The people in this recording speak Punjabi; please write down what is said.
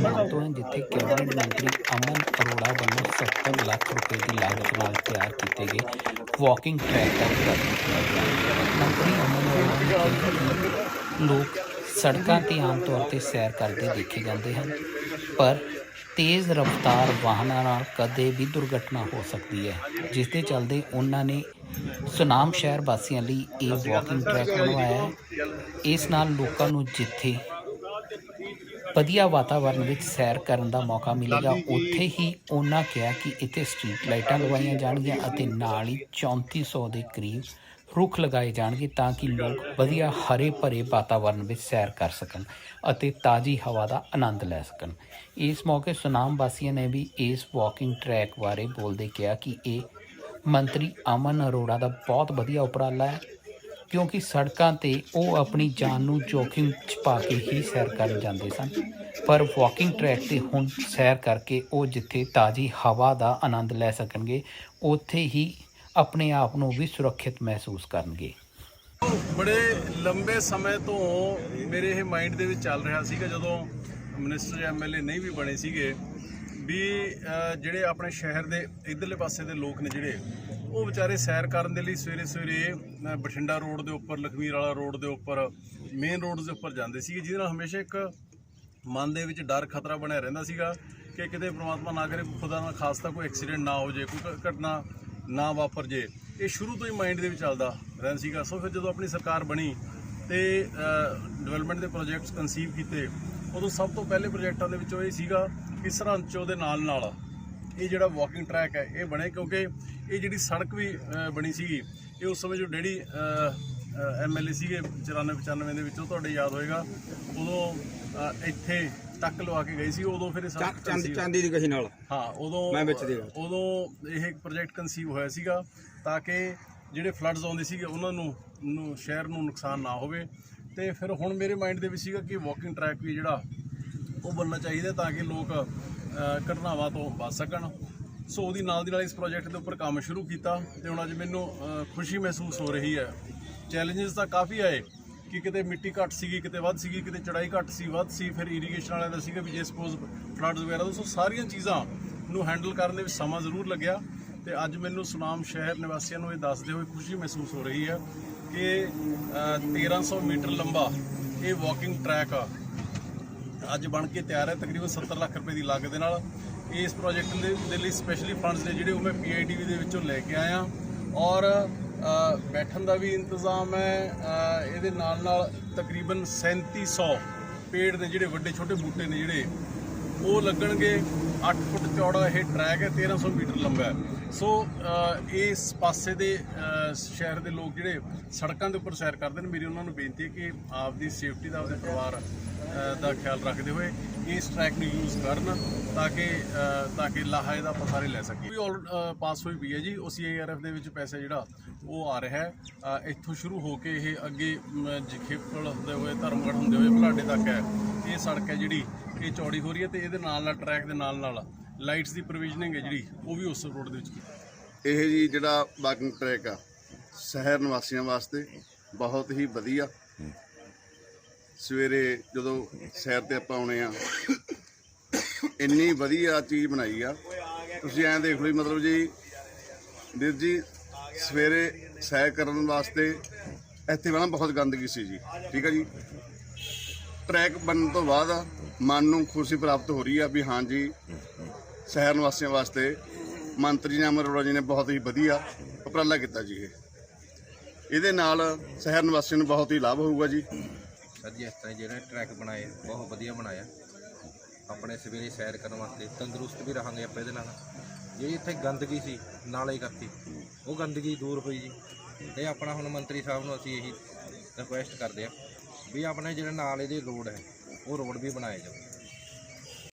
ਤੋਂ ਜਿੱਥੇ ਕੈਬਨਿਟ ਮੰਤਰੀ ਅਮਨ ਅਰੋੜਾ ਵੱਲੋਂ 70 ਲੱਖ ਰੁਪਏ ਦੀ ਲਾਗਤ ਨਾਲ ਤਿਆਰ ਕੀਤੇ ਗਏ ਵਾਕਿੰਗ ਟਰੈਕ ਦਾ ਉਦਘਾਟਨ ਕੀਤਾ ਗਿਆ। ਮੰਤਰੀ ਅਮਨ ਅਰੋੜਾ ਨੇ ਕਿਹਾ ਕਿ ਲੋਕ ਸੜਕਾਂ ਤੇ ਆਮ ਤੌਰ ਤੇ ਸੈਰ ਕਰਦੇ ਦੇਖੇ ਜਾਂਦੇ ਹਨ, ਪਰ ਤੇਜ਼ ਰਫ਼ਤਾਰ ਵਾਹਨਾਂ ਨਾਲ ਕਦੇ ਵੀ ਦੁਰਘਟਨਾ ਹੋ ਸਕਦੀ ਹੈ, ਜਿਸ ਦੇ ਚੱਲਦੇ ਉਹਨਾਂ ਨੇ ਸੁਨਾਮ ਸ਼ਹਿਰ ਵਾਸੀਆਂ ਲਈ ਇਹ ਵਾਕਿੰਗ ਟਰੈਕ ਬਣਵਾਇਆ ਹੈ। ਇਸ ਨਾਲ ਲੋਕਾਂ ਨੂੰ ਜਿੱਥੇ ਵਧੀਆ ਵਾਤਾਵਰਣ ਵਿੱਚ ਸੈਰ ਕਰਨ ਦਾ ਮੌਕਾ ਮਿਲੇਗਾ। ਉੱਥੇ ਹੀ ਉਹਨਾਂ ਕਿਹਾ ਕਿ ਇੱਥੇ ਸਟਰੀਟ ਲਾਈਟਾਂ ਲਗਵਾਈਆਂ ਜਾਣਗੀਆਂ ਅਤੇ ਨਾਲ ਹੀ 3400 ਦੇ ਕਰੀਬ ਰੁੱਖ ਲਗਾਏ ਜਾਣਗੇ ਤਾਂ ਕਿ ਲੋਕ ਵਧੀਆ ਹਰੇ ਭਰੇ ਵਾਤਾਵਰਣ ਵਿੱਚ ਸੈਰ ਕਰ ਸਕਣ ਅਤੇ ਤਾਜ਼ੀ ਹਵਾ ਦਾ ਆਨੰਦ ਲੈ ਸਕਣ। ਇਸ ਮੌਕੇ ਸੁਨਾਮ ਵਾਸੀਆਂ ਨੇ ਵੀ ਇਸ ਵਾਕਿੰਗ ਟਰੈਕ ਬਾਰੇ ਬੋਲਦੇ ਕਿਹਾ ਕਿ ਇਹ ਮੰਤਰੀ ਅਮਨ ਅਰੋੜਾ ਦਾ ਬਹੁਤ ਵਧੀਆ ਉਪਰਾਲਾ ਹੈ। ਕਿਉਂਕਿ ਸੜਕਾਂ ਤੇ ਉਹ ਆਪਣੀ ਜਾਨ ਨੂੰ ਜੋਖਿਮ 'ਚ ਪਾ ਕੇ ਹੀ ਸੈਰ ਕਰਨ ਜਾਂਦੇ ਸਨ। ਪਰ ਵਾਕਿੰਗ ਟਰੈਕ ਤੇ ਹੁਣ ਸੈਰ ਕਰਕੇ ਉਹ ਜਿੱਥੇ ਤਾਜ਼ੀ ਹਵਾ ਦਾ ਆਨੰਦ ਲੈ ਸਕਣਗੇ, ਉੱਥੇ ਹੀ ਆਪਣੇ ਆਪ ਨੂੰ ਵੀ ਸੁਰੱਖਿਅਤ ਮਹਿਸੂਸ ਕਰਨਗੇ। ਬੜੇ ਲੰਬੇ ਸਮੇਂ ਤੋਂ ਮੇਰੇ ਇਹ ਮਾਈਂਡ ਦੇ ਵਿੱਚ ਚੱਲ ਰਿਹਾ ਸੀਗਾ, ਜਦੋਂ ਮਿਨਿਸਟਰ ਐਮਐਲਏ ਨਹੀਂ ਵੀ ਬਣੇ ਸੀਗੇ, ਵੀ ਜਿਹੜੇ ਆਪਣੇ ਸ਼ਹਿਰ ਦੇ ਇਧਰਲੇ ਪਾਸੇ ਦੇ ਲੋਕ ਨੇ ਜਿਹੜੇ ਉਹ ਵਿਚਾਰੇ ਸੈਰ ਕਰਨ ਦੇ ਲਈ ਸਵੇਰੇ ਸਵੇਰੇ ਬਠਿੰਡਾ ਰੋਡ ਦੇ ਉੱਪਰ, ਲਖਮੀਰ ਵਾਲਾ ਰੋਡ ਦੇ ਉੱਪਰ, ਮੇਨ ਰੋਡ ਦੇ ਉੱਪਰ ਜਾਂਦੇ ਸੀਗੇ, ਜਿਹਦੇ ਨਾਲ ਹਮੇਸ਼ਾ ਇੱਕ ਮਨ ਦੇ ਵਿੱਚ ਡਰ, ਖਤਰਾ ਬਣਿਆ ਰਹਿੰਦਾ ਸੀਗਾ ਕਿ ਕਿਤੇ ਪ੍ਰਮਾਤਮਾ ਨਾ ਕਰੇ, ਖੁਦਾ ਨਾ ਖਾਸਤਾ ਕੋਈ ਐਕਸੀਡੈਂਟ ਨਾ ਹੋ ਜੇ, ਕੋਈ ਘ- ਘਟਨਾ ਨਾ ਵਾਪਰ ਜੇ। ਇਹ ਸ਼ੁਰੂ ਤੋਂ ਹੀ ਮਾਈਂਡ ਦੇ ਵਿੱਚ ਚੱਲਦਾ ਰਹਿੰਦਾ ਸੀਗਾ। ਸੋ ਫਿਰ ਜਦੋਂ ਆਪਣੀ ਸਰਕਾਰ ਬਣੀ ਤੇ ਡਿਵੈਲਪਮੈਂਟ ਦੇ ਪ੍ਰੋਜੈਕਟਸ ਕਨਸੀਵ ਕੀਤੇ, ਉਦੋਂ ਸਭ ਤੋਂ ਪਹਿਲੇ ਪ੍ਰੋਜੈਕਟਾਂ ਦੇ ਵਿੱਚੋਂ ਇਹ ਸੀਗਾ ਕਿ ਸਰਹੰਦ ਚ ਉਹਦੇ ਨਾਲ ਨਾਲ ਇਹ ਜਿਹੜਾ ਵਾਕਿੰਗ ਟਰੈਕ ਹੈ ਇਹ ਬਣੇ ਕਿਉਂਕਿ ਇਹ ਜਿਹੜੀ ਸੜਕ ਵੀ ਬਣੀ ਸੀਗੀ ਇਹ ਉਸ ਸਮੇਂ ਜੋ ਡੈਡੀ ਐਮਐਲਏ ਸੀਗੇ 94 95 ਦੇ ਵਿੱਚੋਂ ਤੁਹਾਡੇ ਯਾਦ ਹੋਏਗਾ ਉਦੋਂ ਇੱਥੇ ਟੱਕ ਲਵਾ ਕੇ ਗਈ ਸੀ ਉਦੋਂ ਫਿਰ ਚਾਂਦੀ ਚਾਂਦੀ ਦੀ ਕਹੀ ਨਾਲ ਹਾਂ ਉਦੋਂ ਮੈਂ ਵਿੱਚ ਸੀਗਾ। ਉਦੋਂ ਇਹ ਇੱਕ ਪ੍ਰੋਜੈਕਟ ਕਨਸੀਵ ਹੋਇਆ ਸੀਗਾ ਤਾਂ ਕਿ ਜਿਹੜੇ ਫਲੱਡਸ ਆਉਂਦੇ ਸੀਗੇ ਉਹਨਾਂ ਨੂੰ ਨੂੰ ਸ਼ਹਿਰ ਨੂੰ ਨੁਕਸਾਨ ਨਾ ਹੋਵੇ ਤੇ ਫਿਰ ਹੁਣ ਮੇਰੇ ਮਾਈਂਡ ਦੇ ਵਿੱਚ ਸੀਗਾ ਕਿ ਵਾਕਿੰਗ ਟਰੈਕ ਵੀ ਜਿਹੜਾ ਉਹ ਬਣਨਾ ਚਾਹੀਦਾ ਤਾਂ ਕਿ ਲੋਕ ਘਟਨਾਵਾਂ ਤੋਂ ਬਚ ਸਕਣ। ਸੋ ਉਹਦੀ ਨਾਲ ਦੀ ਨਾਲ ਇਸ ਪ੍ਰੋਜੈਕਟ ਦੇ ਉੱਪਰ ਕੰਮ ਸ਼ੁਰੂ ਕੀਤਾ ਤੇ ਹੁਣ ਅੱਜ ਮੈਨੂੰ ਖੁਸ਼ੀ ਮਹਿਸੂਸ ਹੋ ਰਹੀ ਹੈ। ਚੈਲੰਜਸ ਤਾਂ ਕਾਫੀ ਆਏ ਕਿ ਕਿਤੇ ਮਿੱਟੀ ਘੱਟ ਸੀਗੀ ਕਿਤੇ ਵੱਧ ਸੀਗੀ ਕਿਤੇ ਚੜਾਈ ਘੱਟ ਸੀ ਵੱਧ ਸੀ ਫਿਰ ਇਰੀਗੇਸ਼ਨ ਵਾਲਿਆਂ ਦਾ ਸੀਗਾ ਵੀ ਜੇ ਸਪੋਜ਼ ਫਲੱਡਸ ਵਗੈਰਾ ਦਾ ਸੋ ਸਾਰੀਆਂ ਚੀਜ਼ਾਂ ਨੂੰ ਹੈਂਡਲ ਕਰਨ ਦੇ ਵਿੱਚ ਸਮਾਂ ਜ਼ਰੂਰ ਲੱਗਿਆ ਤੇ ਅੱਜ ਮੈਨੂੰ ਸੁਨਾਮ ਸ਼ਹਿਰ ਨਿਵਾਸੀਆਂ ਨੂੰ ਇਹ ਦੱਸਦੇ ਹੋਏ ਖੁਸ਼ੀ ਮਹਿਸੂਸ ਹੋ ਰਹੀ ਹੈ ਕਿ ਅਹ, 1300 ਮੀਟਰ ਲੰਬਾ ਇਹ ਵਾਕਿੰਗ ਟਰੈਕ ਆ ਅੱਜ ਬਣ ਕੇ ਤਿਆਰ ਹੈ, ਤਕਰੀਬਨ 70 ਲੱਖ ਰੁਪਏ ਦੀ ਲਾਗਤ ਦੇ ਨਾਲ। ਇਸ ਪ੍ਰੋਜੈਕਟ ਦੇ ਦੇ ਲਈ ਸਪੈਸ਼ਲੀ ਫੰਡਸ ਨੇ ਜਿਹੜੇ ਉਹ ਮੈਂ ਪੀਆਈਡੀਵੀ ਦੇ ਵਿੱਚੋਂ ਲੈ ਕੇ ਆਇਆ। ਔਰ ਬੈਠਣ ਦਾ ਵੀ ਇੰਤਜ਼ਾਮ ਹੈ ਇਹਦੇ ਨਾਲ ਨਾਲ ਤਕਰੀਬਨ 3700 ਪੇੜ ਨੇ ਜਿਹੜੇ ਵੱਡੇ ਛੋਟੇ ਬੂਟੇ ਨੇ ਜਿਹੜੇ, ਉਹ ਲੱਗਣਗੇ। 8 ਫੁੱਟ ਚੌੜਾ ਇਹ ਟਰੈਕ ਹੈ 1300 ਮੀਟਰ ਲੰਬਾ ਹੈ। ਸੋ ਇਸ ਪਾਸੇ ਦੇ ਸ਼ਹਿਰ ਦੇ ਲੋਕ ਜਿਹੜੇ ਸੜਕਾਂ ਦੇ ਉੱਪਰ ਸੈਰ ਕਰਦੇ ਨੇ, ਮੇਰੀ ਉਹਨਾਂ ਨੂੰ ਬੇਨਤੀ ਹੈ ਕਿ ਆਪਦੀ ਸੇਫਟੀ ਦਾ, ਆਪਦੇ ਪਰਿਵਾਰ ਦਾ ਖਿਆਲ ਰੱਖਦੇ ਹੋਏ ਇਸ ਟਰੈਕ ਨੂੰ ਯੂਜ਼ ਕਰਨ ਤਾਂ ਕਿ ਤਾਂ ਕਿ ਲਾਹਾ ਦਾ ਆਪਾਂ ਲੈ ਸਕੀਏ। ਵੀ ਆਲ ਪਾਸ ਹੋਈ ਵੀ ਹੈ ਜੀ ਉਹ ਸੀਆਈਆਰਐਫ ਦੇ ਵਿੱਚ ਪੈਸਾ ਜਿਹੜਾ, ਉਹ ਆ ਰਿਹਾ ਹੈ। ਇੱਥੋਂ ਸ਼ੁਰੂ ਹੋ ਕੇ ਇਹ ਅੱਗੇ ਜਖੇਪਲ ਹੁੰਦੇ ਹੋਏ, ਧਰਮਗੜ੍ਹ ਹੁੰਦੇ ਹੋਏ ਬਲਾਡੇ ਤੱਕ ਹੈ। ਇਹ ਸੜਕ ਹੈ ਜਿਹੜੀ, ਇਹ ਚੌੜੀ ਹੋ ਰਹੀ ਹੈ ਤੇ ਇਹਦੇ ਨਾਲ ਨਾਲ ਟਰੈਕ ਦੇ ਨਾਲ ਨਾਲ ਲਾਈਟਸ ਦੀ ਪ੍ਰੋਵੀਜ਼ਨਿੰਗ ਹੈ ਜਿਹੜੀ ਉਹ ਵੀ ਉਸ ਰੋਡ ਦੇ ਵਿੱਚ ਕੀਤੀ। ਇਹ ਜੀ ਜਿਹੜਾ ਵਾਕਿੰਗ ਟਰੈਕ ਆ ਸ਼ਹਿਰ ਨਿਵਾਸੀਆਂ ਵਾਸਤੇ ਬਹੁਤ ਹੀ ਵਧੀਆ। ਸਵੇਰੇ ਜਦੋਂ ਸੈਰ ਤੇ ਆਪਾਂ ਆਉਣੇ ਆ ਇੰਨੀ ਵਧੀਆ ਚੀਜ਼ ਬਣਾਈ ਆ। ਤੁਸੀਂ ਐਂ ਦੇਖ ਲਓ ਜੀ, ਮਤਲਬ ਜੀ ਵੀਰ ਜੀ ਸਵੇਰੇ ਸੈਰ ਕਰਨ ਵਾਸਤੇ ਇੱਥੇ ਪਹਿਲਾਂ ਬਹੁਤ ਗੰਦਗੀ ਸੀ ਜੀ ਠੀਕ ਆ ਜੀ? ਟਰੈਕ ਬਣਨ ਤੋਂ ਬਾਅਦ ਮਨ ਨੂੰ ਖੁਸ਼ੀ ਪ੍ਰਾਪਤ ਹੋ ਰਹੀ ਆ ਵੀ ਹਾਂਜੀ ਸ਼ਹਿਰ ਨਿਵਾਸੀਆਂ ਵਾਸਤੇ ਮੰਤਰੀ ਜੀ ਅਮਰ ਅਰੋੜਾ ਜੀ ਨੇ ਬਹੁਤ ਹੀ ਵਧੀਆ ਉਪਰਾਲਾ ਕੀਤਾ ਜੀ ਇਹ। ਇਹਦੇ ਨਾਲ ਸ਼ਹਿਰ ਨਿਵਾਸੀਆਂ ਨੂੰ ਬਹੁਤ ਹੀ ਲਾਭ ਹੋਊਗਾ ਜੀ। ਸਰ ਜੀ, ਇਸ ਤਰ੍ਹਾਂ ਜਿਹੜੇ ਟਰੈਕ ਬਣਾਏ, ਬਹੁਤ ਵਧੀਆ ਬਣਾਇਆ। ਆਪਣੇ ਸਵੇਰੇ ਸੈਰ ਕਰਨ ਵਾਸਤੇ ਤੰਦਰੁਸਤ ਵੀ ਰਹਾਂਗੇ ਆਪਾਂ ਇਹਦੇ ਨਾਲ। ਜਿਹੜੀ ਇੱਥੇ ਗੰਦਗੀ ਸੀ, ਨਾਲੇ ਕਰਤੀ। ਉਹ ਗੰਦਗੀ ਦੂਰ ਹੋਈ ਜੀ। ਤੇ ਆਪਣਾ ਹੁਣ ਮੰਤਰੀ ਸਾਹਿਬ ਨੂੰ ਅਸੀਂ ਇਹੀ ਰਿਕੁਐਸਟ ਕਰਦੇ ਆ ਵੀ ਆਪਣੇ ਜਿਹੜੇ ਨਾਲ ਇਹਦੇ ਰੋਡ ਹੈ ਉਹ ਰੋਡ ਵੀ ਬਣਾਏ ਜਾਵੇ